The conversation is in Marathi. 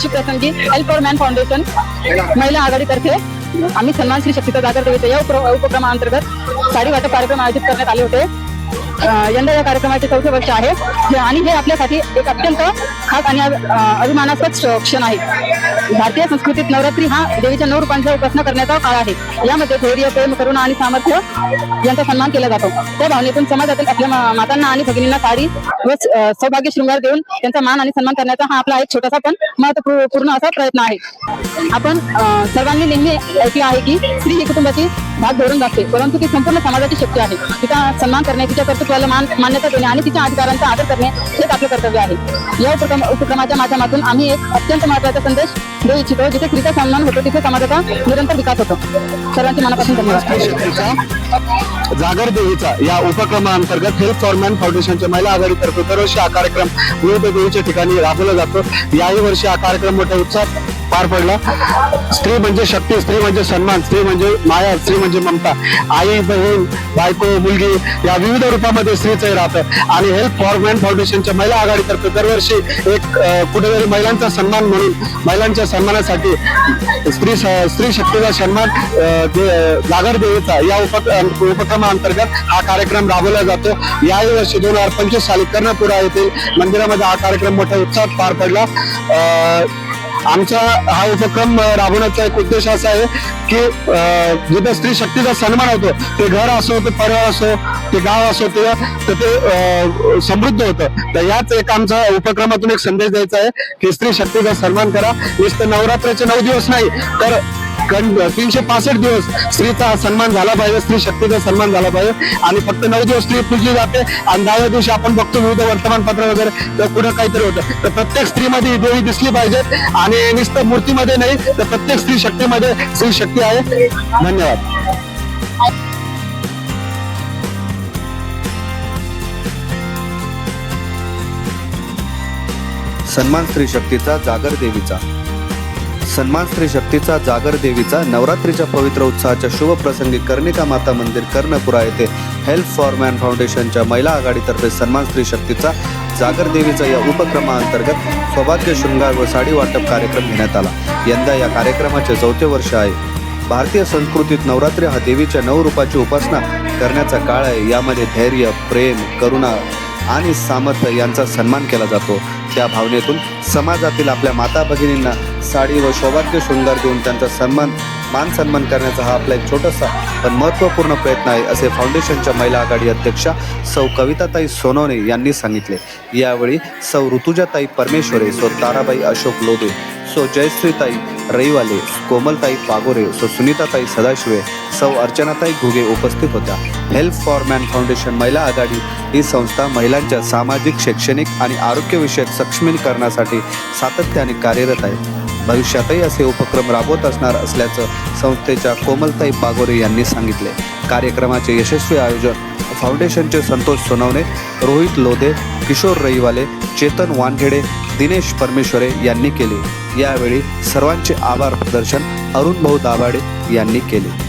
ची प्रसंगी हेल्प फॉर मॅन फाउंडेशन महिला आघाडीतर्फे आम्ही सन्मान श्री शक्तीचा जागर देवीचा या उपक्रमाअंतर्गत साडी वाटप कार्यक्रम आयोजित करण्यात आले होते. यंदा या कार्यक्रमाचे चौथे वर्ष आहे. आणि हे आपल्यासाठी एक अत्यंत खास आणि अभिमानास्पद क्षण आहे. भारतीय संस्कृतीत नवरात्री हा देवीच्या नऊ रूपांचा उपासना करण्याचा काळ आहे. यामध्ये धैर्य प्रेम करुणा आणि सामर्थ्य यांचा सन्मान केला जातो. त्या भावनेतून समाजातील आपल्या मातांना आणि भगिनींना साडी व सौभाग्य शृंगार देऊन त्यांचा मान आणि सन्मान करण्याचा हा आपला एक छोटासा पण महत्त्वपूर्ण असा प्रयत्न आहे. आपण अं, सर्वांनी नेहमी ऐकले आहे की स्त्री ही कुटुंबाची भाग धरून जाते परंतु ती संपूर्ण समाजाची शक्ती आहे. तिचा सन्मान करण्याची तिच्या कर्तृत्वाला मान मान्यता देणे आणि तिच्या अधिकारांचा आदर करणे हेच आपलं कर्तव्य आहे. या उपक्रम उपक्रमाच्या माध्यमातून आम्ही एक अत्यंत महत्त्वाचा संदेश देऊ इच्छितो जिथे स्त्रीचा सन्मान होतो तिथे समाजाचा निरंतर विकास होतो. सर्वांचे मनापासून धन्यवाद. जागर देवीचा या उपक्रमाअंतर्गत हेल्प फॉर मॅन फाउंडेशनच्या महिला आघाडीतर्फे दरवर्षी हा कार्यक्रम विविध देवीच्या ठिकाणी राबवला जातो. याही वर्षी हा कार्यक्रम मोठ्या उत्साहात पार पडला. स्त्री म्हणजे शक्ती स्त्री म्हणजे सन्मान स्त्री म्हणजे माया स्त्री म्हणजे ममता. आई बहीण बायको मुलगी या विविध रूपामध्ये स्त्रीचं राहतं. आणि हेल्प फॉर मॅन फाउंडेशनच्या महिला आघाडीतर्फे दरवर्षी एक कुठेतरी महिलांचा सन्मान म्हणून महिलांच्या सन्मानासाठी स्त्री स्त्री शक्तीचा सन्मान दे- जागर देवीचा या उप उपक्रमाअंतर्गत हा कार्यक्रम राबवला जातो. याही वर्षी दोन हजार पंचवीस साली कर्णपुरा येथील मंदिरामध्ये हा कार्यक्रम मोठ्या उत्साहात पार पडला. अं, आमचा हा उपक्रम राबवण्याचा एक उद्देश असा आहे की अं, जिथं स्त्री शक्तीचा सन्मान होतो ते घर असो ते परिवार असो ते गाव असो ते तर ते अं, समृद्ध होतं. तर याच एक आमचा उपक्रमातून एक संदेश द्यायचा आहे की स्त्री शक्तीचा सन्मान करा. नुसतं नवरात्राचे नऊ दिवस नाही तर तीनशे पासष्ट दिवस स्त्रीचा सन्मान झाला पाहिजे स्त्री शक्तीचा सन्मान झाला पाहिजे. आणि फक्त नऊ दिवस स्त्री पूजली जाते आणि दहाव्या दिवशी आपण बघतो विविध वर्तमानपत्र वगैरे तर कुठं काहीतरी होतं. तर प्रत्येक स्त्रीमध्ये ही देवी दिसली पाहिजे आणि नुसतं मूर्तीमध्ये नाही तर प्रत्येक स्त्री शक्तीमध्ये स्त्री शक्ती आहे. धन्यवाद. सन्मान स्त्री शक्तीचा जागर देवीचा. सन्मान स्त्री शक्तीचा जागर देवीचा नवरात्रीच्या पवित्र उत्सवाच्या शुभ प्रसंगी कर्णिका माता मंदिर कर्णपुरा येथे हेल्प फॉर मॅन फाउंडेशनच्या महिला आघाडीतर्फे सन्मान स्त्री शक्तीचा जागर देवीचा या उपक्रमाअंतर्गत सौभाग्य शृंगार व साडी वाटप कार्यक्रम घेण्यात आला. यंदा या कार्यक्रमाचे चौथे वर्ष आहे. भारतीय संस्कृतीत नवरात्री हा देवीच्या नऊ रूपाची उपासना करण्याचा काळ आहे. यामध्ये धैर्य प्रेम करुणा आणि सामर्थ्य यांचा सन्मान केला जातो. त्या भावनेतून समाजातील आपल्या माता भगिनींना साडी व सौभाग्य शृंगार देऊन त्यांचा सन्मान मान सन्मान करण्याचा हा आपला एक छोटासा पण महत्त्वपूर्ण प्रयत्न आहे असे फाउंडेशनच्या महिला आघाडी अध्यक्षा सौ कविताताई सोनवणे यांनी सांगितले. यावेळी सौ ऋतुजाताई परमेश्वरे सौ ताराबाई अशोक लोदे सो जयश्रीताई रईवाले कोमलताई पागोरे सो सुनीताताई सदाशिवे सौ अर्चनाताई घुगे उपस्थित होत्या. हेल्प फॉर मॅन फाउंडेशन महिला आघाडी ही संस्था महिलांच्या सामाजिक शैक्षणिक आणि आरोग्यविषयक सक्षमीकरणासाठी सातत्याने कार्यरत आहे. भविष्यातही असे उपक्रम राबवत असणार असल्याचं संस्थेच्या कोमलताई पागोरे यांनी सांगितले. कार्यक्रमाचे यशस्वी आयोजन फाउंडेशनचे संतोष सोनवणे रोहित लोधे किशोर रईवाले चेतन वानखेडे दिनेश परमेश्वरे यांनी केले. यावेळी सर्वांचे आभार प्रदर्शन अरुण भाऊ दाभाडे यांनी केले.